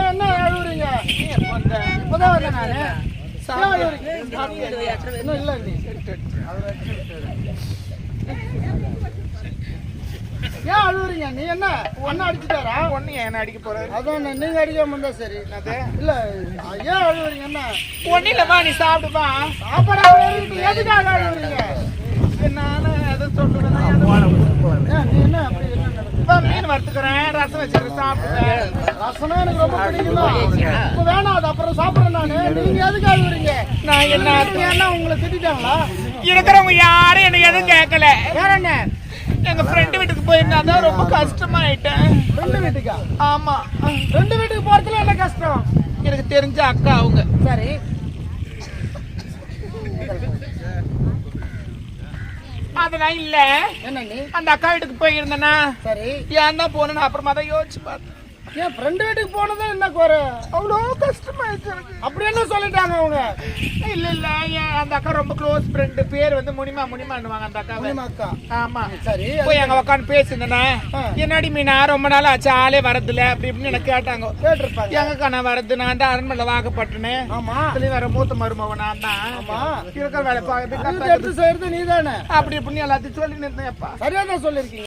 என்ன? அழுவுறீங்க இப்பதான் வரேன் நானு இன்னும் இல்லை ஏன் அழுவுறீங்க? நீ என்ன? ஒன்னு அடிச்சுட்டாரா ஒன்னு என்ன? அடிக்க போறாரு அதான் நீங்க அடிக்காம இருந்தா சரி இல்ல ஏன் அழுவுறீங்க? என்ன? ஒன்னு இல்லம்மா நீ சாப்பிடுப்பா. சாப்பிட எதுக்காக அழுவுறீங்க? மீன் வறுத்துக்கிறேன் ரசம் வச்சுக்கிறேன் சாப்பிடுவேன் ரசனா எனக்கு ரொம்ப பிடிக்கும். இப்ப வேணாம் அது அப்புறம் சாப்பிடுறேன் நானு. நீங்க எதுக்கு நான் என்ன என்ன உங்களை திட்டாங்களா இருக்கிறவங்க யாரும் என்ன எதுவும் கேட்கல. வேற என்ன? எங்க ஃப்ரெண்டு வீட்டுக்கு போயிருந்தா தான் ரொம்ப கஷ்டமாயிட்டேன். ரெண்டு வீட்டுக்கா? ஆமா. ரெண்டு வீட்டுக்கு போறதுல என்ன கஷ்டம்? எனக்கு தெரிஞ்ச அக்கா அவங்க. சரி. அதெல்லாம் இல்ல. அந்த அக்கா வீட்டுக்கு போயிருந்தேனா சரி. ஏன் தான் போனேன்னு அப்புறமா தான் யோசிச்சு பார்த்தேன். ஏன் ஃப்ரெண்டு வீட்டுக்கு போனதும் என்ன குறை அவ்வளோ கஷ்டமாயிடுச்சு எனக்கு. அப்படி என்ன சொல்லிட்டாங்க அவங்க? இல்ல இல்ல என் அந்த அக்கா ரொம்ப க்ளோஸ் ஃப்ரெண்டு பேர் வந்து முனிமா முனிமான்னுவாங்க அந்த அக்காவை. புனிமா அக்கா. ஆமா. சரி. போய் அங்க உட்காந்து ஆ. என்னடி மீனா ரொம்ப நாள் ஆச்சு ஆளே வரதில்ல அப்படி இப்படின்னு எனக்கு கேட்டாங்க. கேட்டிருப்பாங்க. எங்கக்கா நான் வரது நான் தான் அரண்மனையில் வாக்கப்பட்டேனே ஆமா. அதுலயும் வர மூத்த மருமவன் நான் தான். ஆமா. இருக்கிற வேலை பார்க்கறது எடுத்து செய்யறது நீ தானே அப்படி இப்படின்னு எல்லாத்தையும் சொல்லி நிறுத்தேன்ப்பா சரியா தான் சொல்லிருக்கீங்க.